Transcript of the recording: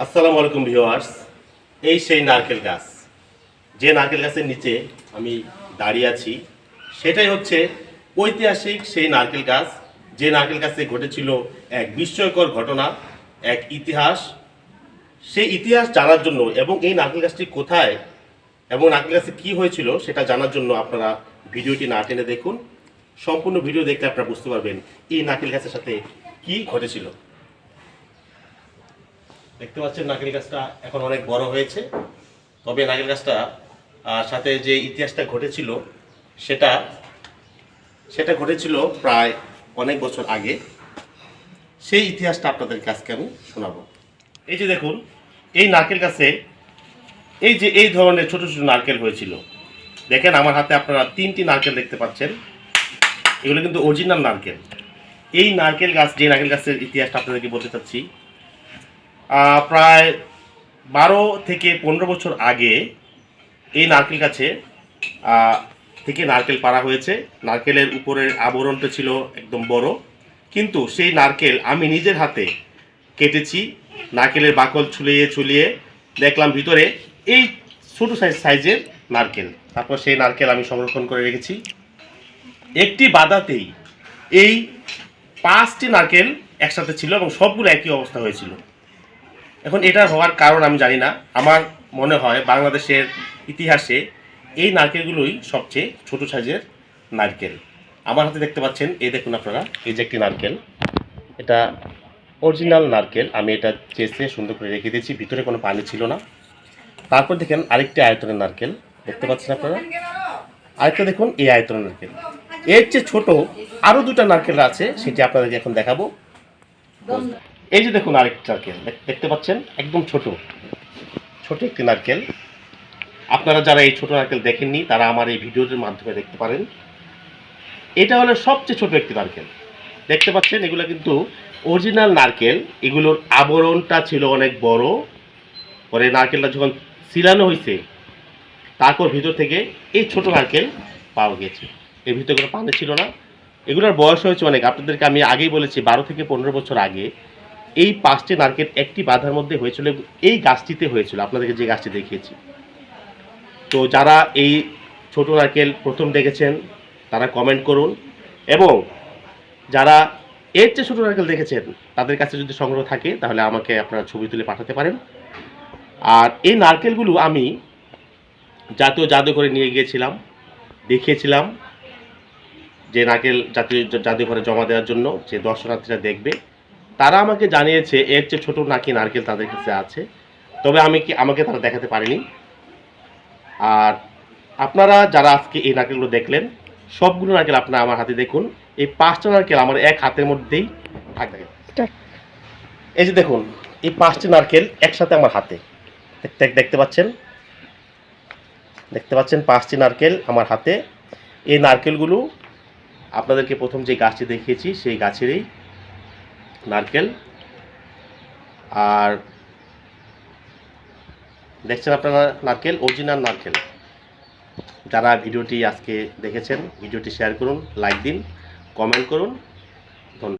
আসসালামু আলাইকুম ভিউয়ার্স। এই সেই নারকেল গাছ। যে নারকেল গাছের নিচে আমি দাঁড়িয়ে আছি, সেটাই হচ্ছে ঐতিহাসিক সেই নারকেল গাছ। যে নারকেল গাছে ঘটেছিল এক বিস্ময়কর ঘটনা, এক ইতিহাস। সেই ইতিহাস জানার জন্য এবং এই নারকেল গাছটি কোথায় এবং নারকেল গাছে কী হয়েছিল সেটা জানার জন্য আপনারা ভিডিওটি না টেনে দেখুন। সম্পূর্ণ ভিডিও দেখলে আপনারা বুঝতে পারবেন এই নারকেল গাছের সাথে কি ঘটেছিল। দেখতে পাচ্ছেন নারকেল গাছটা এখন অনেক বড় হয়েছে। তবে নারকেল গাছটা সাথে যে ইতিহাসটা ঘটেছিল, সেটা সেটা ঘটেছিল প্রায় অনেক বছর আগে। সেই ইতিহাসটা আপনাদের কাছকে আমি শোনাবো। এই যে দেখুন, এই নারকেল গাছে এই যে, এই ধরনের ছোট ছোট নারকেল হয়েছিল। দেখেন, আমার হাতে আপনারা তিনটি নারকেল দেখতে পাচ্ছেন। এগুলো কিন্তু অরিজিনাল নারকেল। এই নারকেল গাছ, যে নারকেল গাছের ইতিহাসটা আপনাদেরকে বলতে চাচ্ছি প্রায় বারো থেকে পনেরো বছর আগে এই নারকেল গাছে থেকে নারকেল পাড়া হয়েছে। নারকেলের উপরের আবরণটা ছিল একদম বড়। কিন্তু সেই নারকেল আমি নিজের হাতে কেটেছি, নারকেলের বাকল ছুলিয়ে ছুলিয়ে দেখলাম ভিতরে এই ছোটো সাইজ সাইজের নারকেল। তারপর সেই নারকেল আমি সংরক্ষণ করে রেখেছি। একটি বাদাতেই এই পাঁচটি নারকেল একসাথে ছিল এবং সবগুলো একই অবস্থা হয়েছিল। এখন এটা হওয়ার কারণ আমি জানি না। আমার মনে হয় বাংলাদেশের ইতিহাসে এই নারকেলগুলোই সবচেয়ে ছোট সাইজের নারকেল। আমার হাতে দেখতে পাচ্ছেন, এই দেখুন আপনারা, এই যে একটি নারকেল। এটা অরিজিনাল নারকেল, আমি এটা চেষে সুন্দর করে রেখে দিয়েছি, ভিতরে কোনো পানি ছিল না। তারপর দেখেন আরেকটি আয়তনের নারকেল, দেখতে পাচ্ছেন আপনারা? আরেকটা দেখুন, এই আয়তনের নারকেল। এর চেয়ে ছোট আরও দুটা নারকেল আছে, সেটি আপনাদেরকে এখন দেখাবো। এই যে দেখুন আরেকটি নারকেল দেখতে পাচ্ছেন? একদম ছোট। ছোট একটি নারকেল। আপনারা যারা এই ছোট নারকেল দেখেননি, তারা আমার এই ভিডিওটির মাধ্যমে দেখতে পারেন। এটা হলো সবচেয়ে ছোট একটি নারকেল। দেখতে পাচ্ছেন, এগুলো কিন্তু অরিজিনাল নারকেল। এগুলোর আবরণটা ছিল অনেক বড়। পরে নারকেলটা যখন সিলানো হয়েছে তারপর ভিতর থেকে এই ছোট নারকেল পাওয়া গেছে। এর ভিতরে কোনো পানি ছিল না। এগুলোর বয়স হয়েছে অনেক। আপনাদেরকে আমি আগেই বলেছি, বারো থেকে পনেরো বছর আগে এই পাঁচটি নারকেল একটি বাধার মধ্যে হয়েছিল এই গাছটিতে হয়েছিল। আপনাদেরকে যে গাছটি দেখিয়েছি। তো যারা এই ছোট নারকেল প্রথম দেখেছেন, তারা কমেন্ট করুন এবং যারা এর চেয়ে ছোটো নারকেল দেখেছেন, তাদের কাছে যদি সংগ্রহ থাকে, তাহলে আমাকে আপনারা ছবি তুলে পাঠাতে পারেন। আর এই নারকেলগুলো আমি জাতীয় জাদুঘরে নিয়ে গিয়েছিলাম, দেখিয়েছিলাম যে নারকেল জাতীয় জাদুঘরে জমা দেওয়ার জন্য যে দর্শনার্থীরা দেখবে। তারা আমাকে জানিয়েছে এর চেয়ে ছোটো নাকি নারকেল তাদের কাছে আছে। তবে আমি কি আমাকে তারা দেখাতে পারেনি। আর আপনারা যারা আজকে এই নারকেলগুলো দেখলেন সবগুলো নারকেল আপনারা আমার হাতে দেখুন। এই পাঁচটা নারকেল আমার এক হাতের মধ্যেই থাকবে এই যে দেখুন এই পাঁচটি নারকেল একসাথে আমার হাতে। দেখতে দেখতে পাচ্ছেন? দেখতে পাচ্ছেন পাঁচটি নারকেল আমার হাতে। এই নারকেলগুলো আপনাদেরকে প্রথম যে গাছটি দেখিয়েছি সেই গাছেরই নারকেল। আর দেখছেন আপনারা নারকেল, অরিজিনাল নারকেল। যারা ভিডিওটি আজকে দেখেছেন, ভিডিওটি শেয়ার করুন, লাইক দিন, কমেন্ট করুন।